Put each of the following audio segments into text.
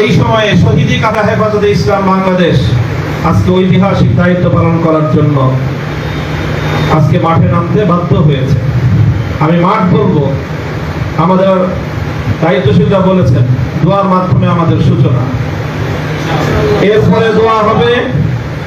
এই সময়ে শহীদি কাটা হেফাজতে ইসলাম বাংলাদেশ? আজকে ঐতিহাসিক দায়িত্ব পালন করার জন্য আজকে মাঠে নামতে বাধ্য হয়েছে। আমি মাঠ বলব আমাদের দায়িত্বশীলরা বলেছেন, দোয়ার মাধ্যমে আমাদের সূচনা। এরপরে দোয়া হবে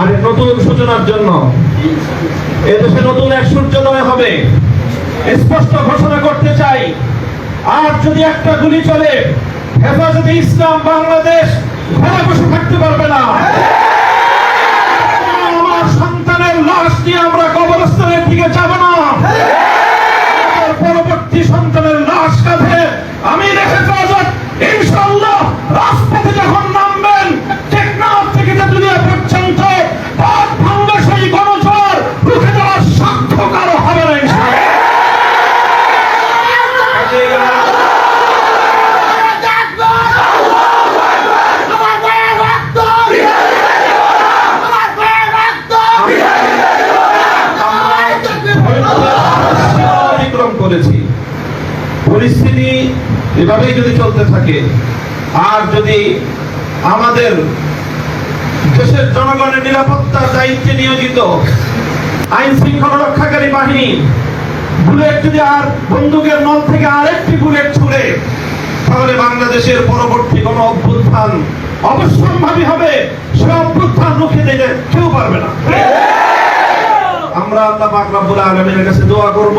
আর নতুন সূচনার জন্য। এদেশে নতুন এক সূর্যোদয় হবে। স্পষ্ট ঘোষণা করতে চাই, আর যদি একটা গুলি চলে হেফাজতে ইসলাম বাংলাদেশ ঘরে বসে থাকতে পারবে না। আমার সন্তানের লাশ নিয়ে আমরা কবরস্থানের দিকে যাব না। পরবর্তী সন্তানের লাশ কাঁধে আমি রেখে হেফাজত। ইনশাআল্লাহ রাজপথে যখন নামবেন টেকনাফ থেকে তেতুলিয়া পর্যন্ত পথ ভাঙ্গা সেই গণজোয়ার রুখে দেওয়ার সাক্ষ্য কারও হবে না ইনশাআল্লাহ। করেছি পরিস্থিতি এভাবেই যদি চলতে থাকে, আর যদি আমাদের দেশের জনগণের নিরাপত্তার দায়িত্বে নিয়োজিত আইন শৃঙ্খলা রক্ষাকারী বাহিনী, বুলেট যদি আর বন্দুকের নল থেকে আরেকটি বুলেট ছুড়ে, তাহলে বাংলাদেশের পরবর্তী কোনো অভ্যুত্থান অবশ্যম্ভাবী হবে, সে অভ্যুত্থান রুখে দিতে কেউ পারবে না। আমরা আল্লাহ পাক আলামিনের কাছে দোয়া করব।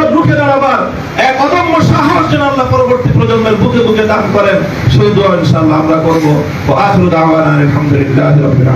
রুখে দাঁড়াবার এক অদম্য সাহস যেন আল্লাহ পরবর্তী প্রজন্মের বুকে বুকে দান করেন, সেই দোয়া ইনশাআল্লাহ আমরা করব। ও আখিরু দাওয়ানা আলহামদুলিল্লাহি আলামিন।